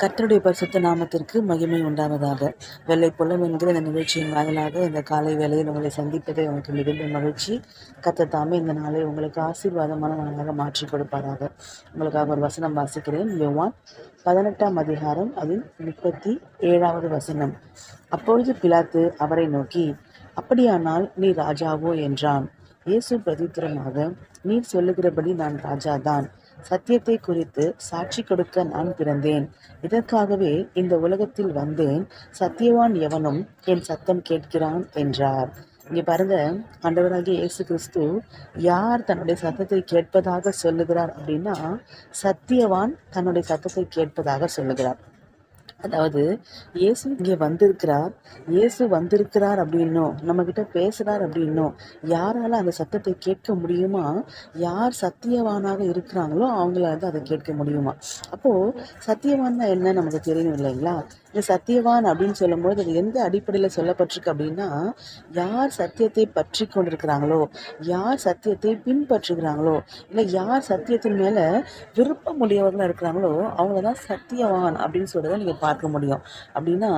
கர்த்தருடைய பரிசுத்த நாமத்திற்கு மகிமை உண்டாவதாக. வெள்ளை புலம் என்கிற இந்த நிகழ்ச்சியின் வாயிலாக இந்த காலை வேளையில் உங்களை சந்திப்பதை உங்களுக்கு மிகுந்த மகிழ்ச்சி. கர்த்தர் தாமே இந்த நாளை உங்களுக்கு ஆசீர்வாதமான நாளாக மாற்றி கொடுப்பாராக. உங்களுக்காக ஒரு வசனம் வாசிக்கிறேன். யோவான் பதினெட்டாம் அதிகாரம் அதில் முப்பத்தி ஏழாவது வசனம். அப்பொழுது பிலாத்து அவரை நோக்கி அப்படியானால் நீ ராஜாவோ? என்றான். இயேசு பிரதித்திரமாக நீர் சொல்லுகிறபடி நான் ராஜாதான். சத்தியத்தை குறித்து சாட்சி கொடுக்க நான் பிறந்தேன். இதற்காகவே இந்த உலகத்தில் வந்தேன். சத்தியவான் எவனும் என் சத்தம் கேட்கிறான் என்றார். இங்கே பாருங்க ஆண்டவராகிய இயேசு கிறிஸ்து யார் தன்னுடைய சத்தத்தை கேட்பதாக சொல்லுகிறார் அப்படின்னா சத்தியவான் தன்னுடைய சத்தத்தை கேட்பதாக சொல்லுகிறார். அதாவது இயேசு இங்கே வந்திருக்கிறார். இயேசு வந்திருக்கிறார் அப்படின்னும் நம்ம கிட்ட பேசுறார் அப்படின்னும் யாரால அந்த சத்தத்தை கேட்க முடியுமா? யார் சத்தியவானாக இருக்கிறாங்களோ அவங்களால தான் அதை கேட்க முடியுமா? அப்போ சத்தியவான் என்ன நமக்கு தெரியும் இல்லைங்களா? இந்த சத்தியவான் அப்படின்னு சொல்லும்போது அது எந்த அடிப்படையில் சொல்லப்பட்டிருக்கு அப்படின்னா யார் சத்தியத்தை பற்றி கொண்டிருக்கிறாங்களோ யார் சத்தியத்தை பின்பற்றுகிறாங்களோ இல்லை யார் சத்தியத்தின் மேலே விருப்பம் உடையவர்களாக இருக்கிறாங்களோ அவங்கள தான் சத்தியவான் அப்படின்னு சொல்றதை நீங்கள் பார்க்க முடியும். அப்படின்னா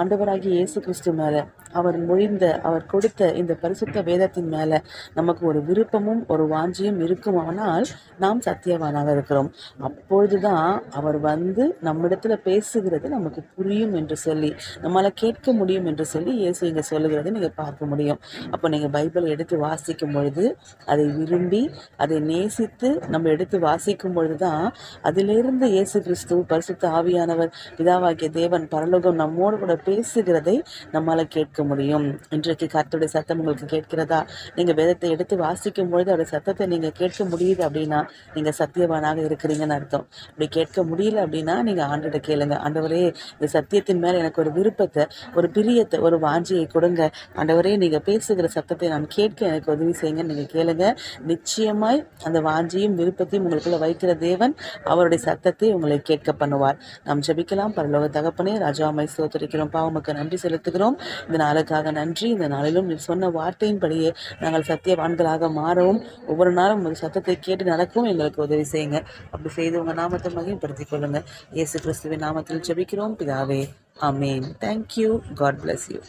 ஆண்டவராகிய இயேசு கிறிஸ்து மேலே அவர் மொழிந்த அவர் கொடுத்த இந்த பரிசுத்த வேதத்தின் மேலே நமக்கு ஒரு விருப்பமும் ஒரு வாஞ்சியும் இருக்குமானால் நாம் சத்தியவானாக இருக்கிறோம். அப்பொழுதுதான் அவர் வந்து நம்மிடத்துல பேசுகிறது நமக்கு புரியும் என்று சொல்லி நம்மளால் கேட்க முடியும் என்று சொல்லி இயேசு இங்கே சொல்லுகிறது நீங்கள் பார்க்க முடியும். அப்போ நீங்கள் பைபிளை எடுத்து வாசிக்கும் பொழுது அதை விரும்பி அதை நேசித்து நம்ம எடுத்து வாசிக்கும் பொழுது தான் அதிலிருந்து இயேசு கிறிஸ்து பரிசுத்த ஆவியானவர் பிதாவாகிய தேவன் பரலோகம் நம்மோடு கூட பேசுகிறதை நம்மளால் கேட்க முடியும். இன்றைக்கு கர்த்தருடைய சத்தம் உங்களுக்கு கேட்கிறதா? நீங்கள் வேதத்தை எடுத்து வாசிக்கும் பொழுது அவருடைய சத்தத்தை நீங்கள் கேட்க முடியுது அப்படின்னா நீங்கள் சத்தியவானாக இருக்கிறீங்கன்னு அர்த்தம். அப்படி கேட்க முடியல அப்படின்னா நீங்கள் ஆண்டோட கேளுங்க. ஆண்டவரே இந்த சத்தியத்தின் மேலே எனக்கு ஒரு விருப்பத்தை ஒரு பிரியத்தை ஒரு வாஞ்சியை கொடுங்க. ஆண்டவரே நீங்கள் பேசுகிற சத்தத்தை நான் கேட்க எனக்கு உதவி செய்யுங்க. நீங்கள் கேளுங்க. நிச்சயமாய் அந்த வாஞ்சியும் விருப்பத்தையும் உங்களுக்குள்ள வைக்கிற தேவன் அவருடைய சத்தத்தை உங்களை கேட்க பண்ணுவார். நாம் ஜெபிக்கலாம் பரலோக தகப்பனே ராஜாமை ஸ்தோத்தரிக்கிறோம் பாவமக்கு நன்றி செலுத்துகிறோம். இந்த நாளுக்காக நன்றி. இந்த நாளிலும் நீ சொன்ன வார்த்தையின்படியே நாங்கள் சத்தியவான்களாக மாறவும் ஒவ்வொரு நாளும் உங்கள் சத்தத்தை கேட்டு நடக்கவும் எங்களுக்கு உதவி செய்யுங்க. அப்படி செய்து உங்கள் நாமத்தை மகிழ்படுத்திக் கொள்ளுங்க. இயேசு கிறிஸ்துவின் நாமத்தில் ஜெபிக்கிறோம். பிதாவே amen thank you God bless you